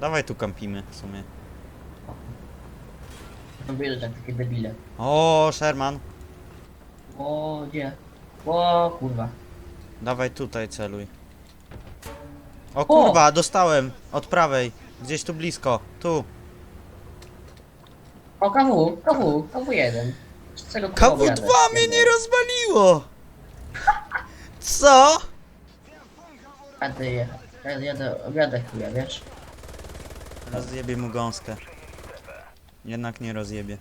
Dawaj tu kampimy w sumie. To wiele tak takie debile. O, Sherman. O, gdzie? O, kurwa. Dawaj tutaj celuj. O kurwa, dostałem od prawej. Gdzieś tu blisko. Tu. O, KW, KW, KW1. Z czego kurwa KW2 jadę? mnie nie rozwaliło! Co? Jadę jechać. Jadę, jadę, jadę chuja, wiesz? Rozjebie mu gąskę. Jednak nie rozjebie.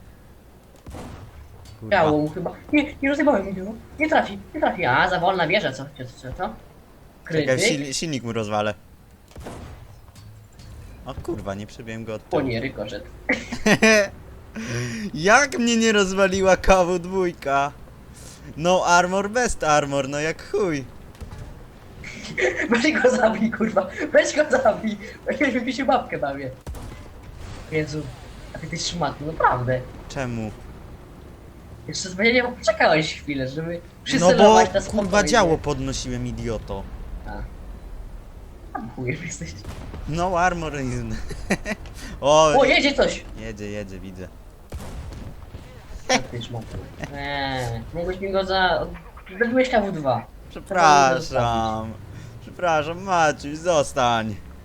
Kurwa. Biało mu chyba. Nie, nie rozjebałem mu. Nie trafi, nie trafi. A, za wolna wieża, co? Co, co, co? Czekaj, Krytyk? silnik mu rozwalę. O kurwa, nie przybiłem go od O tyłu. nie, rykoszet. Jak mnie nie rozwaliła KW2? No armor, best armor, no jak chuj. Weź go zabij, kurwa. Weź go zabij. Weź mi się babkę bawię. Jezu. A ty jesteś szmatny, naprawdę. Czemu? Jeszcze z nie poczekałeś chwilę, żeby No bo przycelować na kurwa spokojnie. działo podnosiłem, idioto. A. Tam chuj jesteś. No armor is... o, O, jedzie coś! jedzie, jedzie, widzę. A ty szmatny. Eee, mogłeś mi go za... Zrobiłeś KW2. Przepraszam. Przepraszam, Maciuś, zostań.